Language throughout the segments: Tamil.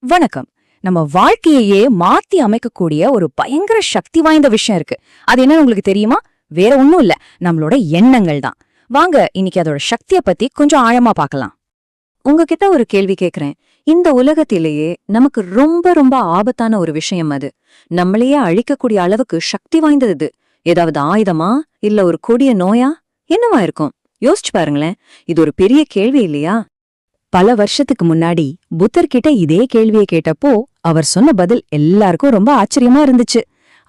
வணக்கம். நம்ம வாழ்க்கையையே மாத்தி அமைக்கக்கூடிய ஒரு பயங்கர சக்தி வாய்ந்த விஷயம் இருக்கு. அது என்னன்னு உங்களுக்கு தெரியுமா? வேற ஒண்ணும் இல்ல. நம்மளோட எண்ணங்கள் தான். வாங்க இன்னைக்கு அதோட சக்திய பத்தி கொஞ்சம் ஆழமா பார்க்கலாம். உங்ககிட்ட ஒரு கேள்வி கேக்குறேன். இந்த உலகத்திலேயே நமக்கு ரொம்ப ரொம்ப ஆபத்தான ஒரு விஷயம் அது. நம்மளையே அழிக்கக்கூடிய அளவுக்கு சக்தி வாய்ந்தது இது. ஏதாவது ஆயுதமா? இல்ல ஒரு கொடிய நோயா? என்னவா இருக்கும்? யோசிச்சு பாருங்களேன். இது ஒரு பெரிய கேள்வி இல்லையா? பல வருஷத்துக்கு முன்னாடி புத்தர் கிட்ட இதே கேள்வியை கேட்டப்போ அவர் சொன்ன பதில் எல்லாருக்கும் ரொம்ப ஆச்சரியமா இருந்துச்சு.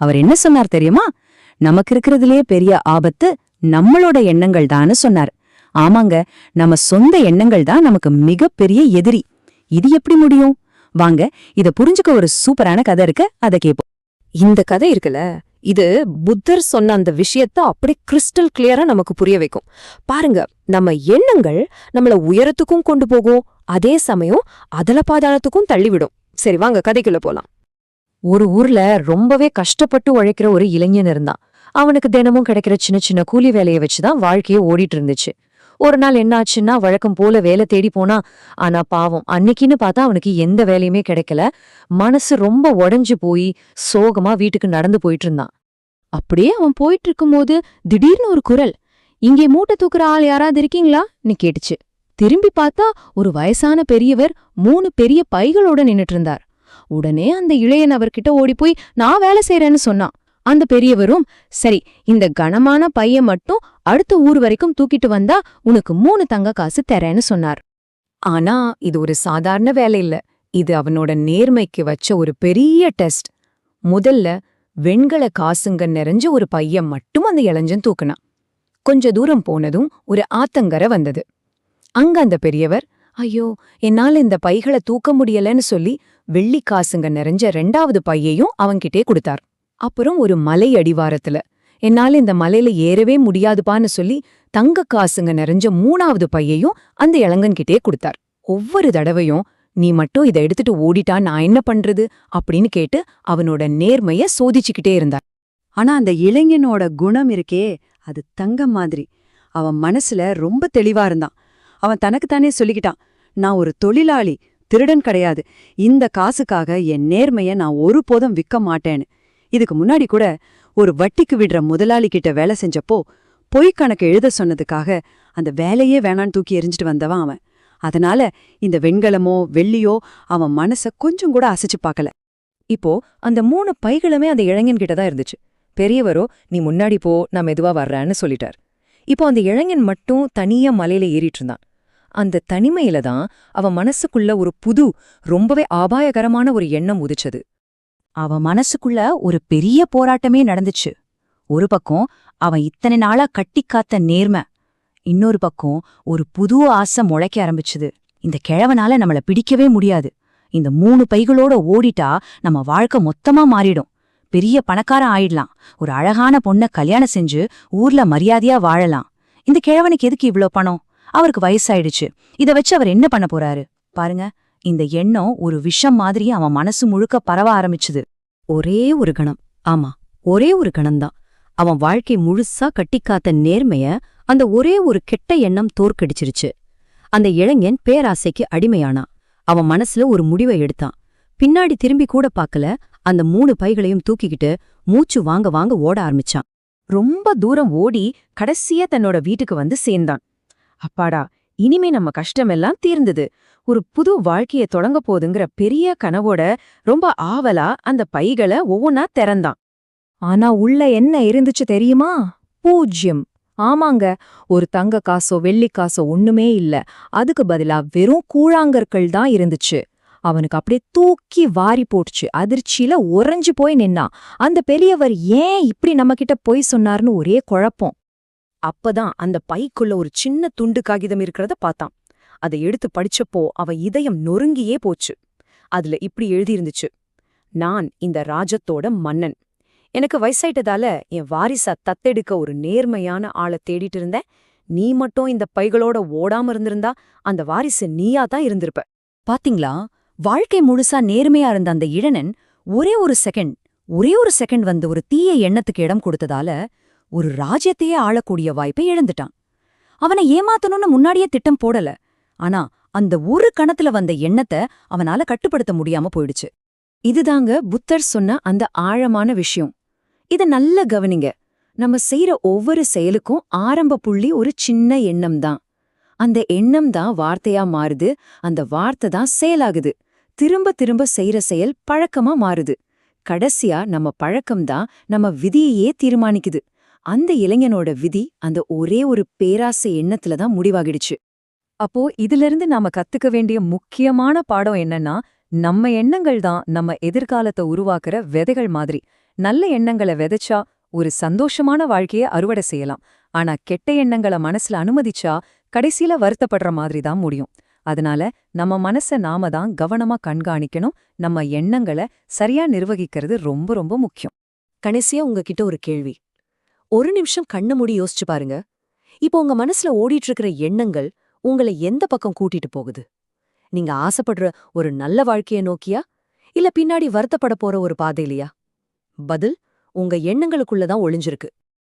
அவர் என்ன சொன்னார் தெரியுமா? நமக்கு இருக்கிறதுலயே பெரிய ஆபத்து நம்மளோட எண்ணங்கள் தான்னு சொன்னார். ஆமாங்க நம்ம சொந்த எண்ணங்கள் தான் நமக்கு மிகப்பெரிய எதிரி. இது எப்படி முடியும்? வாங்க இத புரிஞ்சுக்க ஒரு சூப்பரான கதை இருக்கு அத கேப்போம். இந்த கதை இருக்குல்ல இது புத்தர் சொன்ன அந்த விஷயத்த அப்படியே கிறிஸ்டல் கிளியரா நமக்கு புரிய வைக்கும். பாருங்க நம்ம எண்ணங்கள் நம்மள உயரத்துக்கும் கொண்டு போகும். அதே சமயம் அதல பாதாளத்துக்கும் தள்ளிவிடும். சரி வாங்க கதைக்குள்ள போலாம். ஒரு ஊர்ல ரொம்பவே கஷ்டப்பட்டு உழைக்கிற ஒரு இளைஞன் இருந்தான். அவனுக்கு தினமும் கிடைக்கிற சின்ன சின்ன கூலி வேலையை வச்சுதான் வாழ்க்கையை ஓடிட்டு இருந்துச்சு. ஒரு நாள் என்ன ஆச்சுன்னா வழக்கம் போல வேலை தேடி போனா ஆனா பாவம் அன்னைக்குன்னு பார்த்தா அவனுக்கு எந்த வேலையுமே கிடைக்கல. மனசு ரொம்ப உடஞ்சு போய் சோகமா வீட்டுக்கு நடந்து போயிட்டு இருந்தான். அப்படியே அவன் போயிட்டு இருக்கும்போது திடீர்னு ஒரு குரல் இங்கே மூட்டை தூக்குற ஆள் யாராவது இருக்கீங்களா? நீ கேட்டுச்சு. திரும்பி பார்த்தா ஒரு வயசான பெரியவர் மூணு பெரிய பைகளோட நின்னுட்டு இருந்தார் உடனே அந்த இளையன் அவர்கிட்ட ஓடி போய் நான் வேலை செய்யறேன்னு சொன்னான். அந்த பெரியவரும் சரி இந்த கனமான பைய மட்டும் அடுத்த ஊர் வரைக்கும் தூக்கிட்டு வந்தா உனக்கு மூணு தங்க காசு தரேன்னு சொன்னார். ஆனா இது ஒரு சாதாரண வேலை இல்ல. இது அவனோட நேர்மைக்கு வச்ச ஒரு பெரிய டெஸ்ட். முதல்ல வெண்கல காசுங்க நிறைஞ்ச ஒரு பைய மட்டும் அந்த இளைஞன் தூக்குனான். கொஞ்ச தூரம் போனதும் ஒரு ஆத்தங்கரை வந்தது. அங்க அந்த பெரியவர் ஐயோ என்னால இந்த பைகளை தூக்க முடியலன்னு சொல்லி வெள்ளி காசுங்க நிறைஞ்ச ரெண்டாவது பையையும் அவன்கிட்டே கொடுத்தார். அப்புறம் ஒரு மலை அடிவாரத்துல என்னால இந்த மலையில ஏறவே முடியாதுப்பான்னு சொல்லி தங்க காசுங்க நிறைஞ்ச மூணாவது பையையும் அந்த இளங்கன்கிட்டே கொடுத்தார். ஒவ்வொரு தடவையும் நீ மட்டும் இதை எடுத்துட்டு ஓடிட்டா நான் என்ன பண்றது? அப்படின்னு கேட்டு அவனோட நேர்மைய சோதிச்சுக்கிட்டே இருந்தார் ஆனா அந்த இளைஞனோட குணம் இருக்கே அது தங்கம் மாதிரி. அவன் மனசுல ரொம்ப தெளிவா இருந்தான். அவன் தனக்குத்தானே சொல்லிக்கிட்டான் நான் ஒரு தொழிலாளி திருடன் கிடையாது. இந்த காசுக்காக என் நேர்மைய நான் ஒருபோதும் விற்க மாட்டேன்னு. இதுக்கு முன்னாடி கூட ஒரு வட்டிக்கு விடுற முதலாளி கிட்ட வேலை செஞ்சப்போ பொய்க்கணக்கு எழுத சொன்னதுக்காக அந்த வேலையே வேணான்னு தூக்கி எறிஞ்சிட்டு வந்தவன் அவன். அதனால இந்த வெண்கலமோ வெள்ளியோ அவன் மனச கொஞ்சம் கூட அசைச்சு பார்க்கல. இப்போ அந்த மூணு பைகளுமே அந்த இளைஞன்கிட்ட தான் இருந்துச்சு. பெரியவரோ நீ முன்னாடி போ நான் மெதுவா வர்றேன்னு சொல்லிட்டார். இப்போ அந்த இளைஞன் மட்டும் தனியா மலையில ஏறிட்டு இருந்தான் அந்த தனிமையில தான் அவன் மனசுக்குள்ள ஒரு புது ரொம்பவே ஆபாயகரமான ஒரு எண்ணம் உதிச்சது. அவன் மனசுக்குள்ள ஒரு பெரிய போராட்டமே நடந்துச்சு. ஒரு பக்கம் அவன் இத்தனை நாளா கட்டிக்காத்த நேர்மை இன்னொரு பக்கம் ஒரு புது ஆசை முளைக்க ஆரம்பிச்சுது. இந்த கிழவனால நம்மள பிடிக்கவே முடியாது. இந்த மூணு பைகளோட ஓடிட்டா நம்ம வாழ்க்கை மொத்தமா மாறிடும். பெரிய பணக்காரன் ஆயிடலாம். ஒரு அழகான பொண்ண கல்யாணம் செஞ்சு ஊர்ல மரியாதையா வாழலாம். இந்த கிழவனுக்கு எதுக்கு இவ்ளோ பணம்? அவருக்கு வயசாயிடுச்சு. இத வச்சு அவர் என்ன பண்ண போறாரு? பாருங்க இந்த எண்ணம் ஒரு விஷம் மாதிரி அவன் மனசு முழுக்க பரவ ஆரம்பிச்சுது. ஒரே ஒரு கணம். ஆமா ஒரே ஒரு கணம்தான். அவன் வாழ்க்கை முழுசா கட்டிக்காத்த நேர்மைய அந்த ஒரே ஒரு கெட்ட எண்ணம் தோற்கடிச்சிருச்சு. அந்த இளைஞன் பேராசைக்கு அடிமையானான் அவன் மனசுல ஒரு முடிவை எடுத்தான். பின்னாடி திரும்பி கூட பார்க்கல. அந்த மூணு பைகளையும் தூக்கிக்கிட்டு மூச்சு வாங்க வாங்க ஓட ஆரம்பிச்சான். ரொம்ப தூரம் ஓடி கடைசியா தன்னோட வீட்டுக்கு வந்து சேர்ந்தான். அப்பாடா இனிமே நம்ம கஷ்டமெல்லாம் தீர்ந்தது. ஒரு புது வாழ்க்கைய தொடங்க போதுங்கிற பெரிய கனவோட ரொம்ப ஆவலா அந்த பைகளை ஒவ்வொன்னா திறந்தான். ஆனா உள்ள என்ன இருந்துச்சு தெரியுமா? பூஜ்யம். ஆமாங்க ஒரு தங்க காசோ வெள்ளி காசோ ஒண்ணுமே இல்ல. அதுக்கு பதிலா வெறும் கூழாங்கற்கள் தான் இருந்துச்சு. அவனுக்கு அப்படியே தூக்கி வாரி போட்டுச்சு. அதிர்ச்சியில உறைஞ்சு போய் நின்னான் அந்த பெரியவர் ஏன் இப்படி நம்மகிட்ட பொய் சொன்னார்னு ஒரே குழப்பம். அப்பதான் அந்த பைக்குள்ள ஒரு சின்ன துண்டு காகிதம் இருக்கிறத பார்த்தான். அதை எடுத்து படிச்சப்போ அவன் இதயம் நொறுங்கியே போச்சு. அதுல இப்படி எழுதியிருந்துச்சு. நான் இந்த ராஜத்தோட மன்னன். எனக்கு வயசாயிட்டதால என் வாரிசா தத்தெடுக்க ஒரு நேர்மையான ஆளை தேடிட்டு இருந்தேன். நீ மட்டும் இந்த பைகளோட ஓடாம இருந்திருந்தா அந்த வாரிசு நீயா தான் இருந்திருப்ப. பாத்தீங்களா? வாழ்க்கை முழுசா நேர்மையா இருந்த அந்த இளனன் ஒரே ஒரு செகண்ட் ஒரே ஒரு செகண்ட் வந்து ஒரு தீய எண்ணத்துக்கு இடம் கொடுத்ததால ஒரு ராஜ்யத்தையே ஆளக்கூடிய வாய்ப்பை இழந்துட்டான். அவனை ஏமாத்தணும்னு முன்னாடியே திட்டம் போடல. ஆனா அந்த ஒரு கணத்துல வந்த எண்ணத்தை அவனால கட்டுப்படுத்த முடியாம போயிடுச்சு. இதுதாங்க புத்தர் சொன்ன அந்த ஆழமான விஷயம். இத நல்லா கவனிங்க. நம்ம செய்யற ஒவ்வொரு செயலுக்கும் ஆரம்ப புள்ளி ஒரு சின்ன எண்ணம் தான். அந்த எண்ணம் தான் வார்த்தையா மாறுது அந்த வார்த்தை தான் செயலாகுது. திரும்ப திரும்ப செய்யற செயல் பழக்கமா மாறுது. கடைசியா நம்ம பழக்கம்தான் நம்ம விதியையே தீர்மானிக்குது. அந்த இளைஞனோட விதி அந்த ஒரே ஒரு பேராசை எண்ணத்துல தான் முடிவாகிடுச்சு. அப்போ இதிலிருந்து நாம கத்துக்க வேண்டிய முக்கியமான பாடம் என்னன்னா நம்ம எண்ணங்கள் தான் நம்ம எதிர்காலத்தை உருவாக்குற விதைகள் மாதிரி. நல்ல எண்ணங்களை விதைச்சா ஒரு சந்தோஷமான வாழ்க்கைய அறுவடை செய்யலாம். ஆனா கெட்ட எண்ணங்களை மனசுல அனுமதிச்சா கடைசியில வருத்தப்படுற மாதிரி தான் முடியும். அதனால நம்ம மனச நாம தான் கவனமா கண்காணிக்கணும். நம்ம எண்ணங்களை சரியா நிர்வகிக்கிறது ரொம்ப ரொம்ப முக்கியம். கடைசியா உங்ககிட்ட ஒரு கேள்வி. ஒரு நிமிஷம் கண்ணு மூடி யோசிச்சு பாருங்க. இப்போ உங்க மனசுல ஓடிட்டு இருக்கிற எண்ணங்கள் உங்களை எந்த பக்கம் கூட்டிட்டு போகுது? நீங்க ஆசைப்படுற ஒரு நல்ல வாழ்க்கைய நோக்கியா? இல்ல பின்னாடி வருத்தப்பட போற ஒரு பாதையிலையா? பதில் உங்க எண்ணங்களுக்குள்ள தான் ஒளிஞ்சிருக்கு.